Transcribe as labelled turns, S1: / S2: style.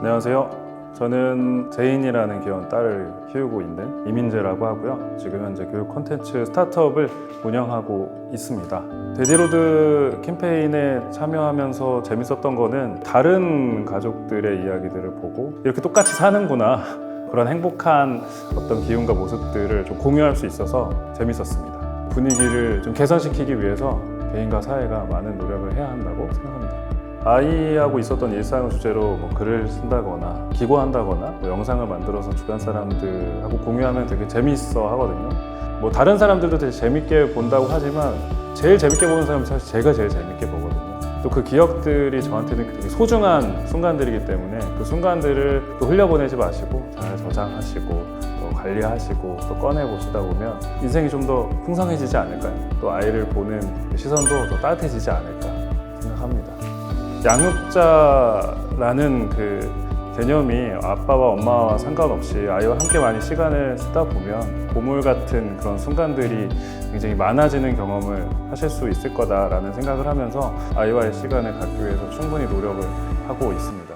S1: 안녕하세요. 저는 제인이라는 귀여운 딸을 키우고 있는 이민재라고 하고요. 지금 현재 교육 콘텐츠 스타트업을 운영하고 있습니다. 데디로드 캠페인에 참여하면서 재밌었던 거는 다른 가족들의 이야기들을 보고 이렇게 똑같이 사는구나. 그런 행복한 어떤 기운과 모습들을 좀 공유할 수 있어서 재밌었습니다. 분위기를 좀 개선시키기 위해서 개인과 사회가 많은 노력을 해야 한다고 생각합니다. 아이하고 있었던 일상을 주제로 뭐 글을 쓴다거나 기고한다거나 뭐 영상을 만들어서 주변 사람들하고 공유하면 되게 재미있어 하거든요. 뭐 다른 사람들도 되게 재밌게 본다고 하지만 제일 재밌게 보는 사람은 사실 제가 제일 재밌게 보거든요. 또 그 기억들이 저한테는 되게 소중한 순간들이기 때문에 그 순간들을 또 흘려보내지 마시고 잘 저장하시고 또 관리하시고 또 꺼내 보시다 보면 인생이 좀 더 풍성해지지 않을까요? 또 아이를 보는 시선도 더 따뜻해지지 않을까 생각합니다. 양육자라는 그 개념이 아빠와 엄마와 상관없이 아이와 함께 많이 시간을 쓰다 보면 보물 같은 그런 순간들이 굉장히 많아지는 경험을 하실 수 있을 거다라는 생각을 하면서 아이와의 시간을 갖기 위해서 충분히 노력을 하고 있습니다.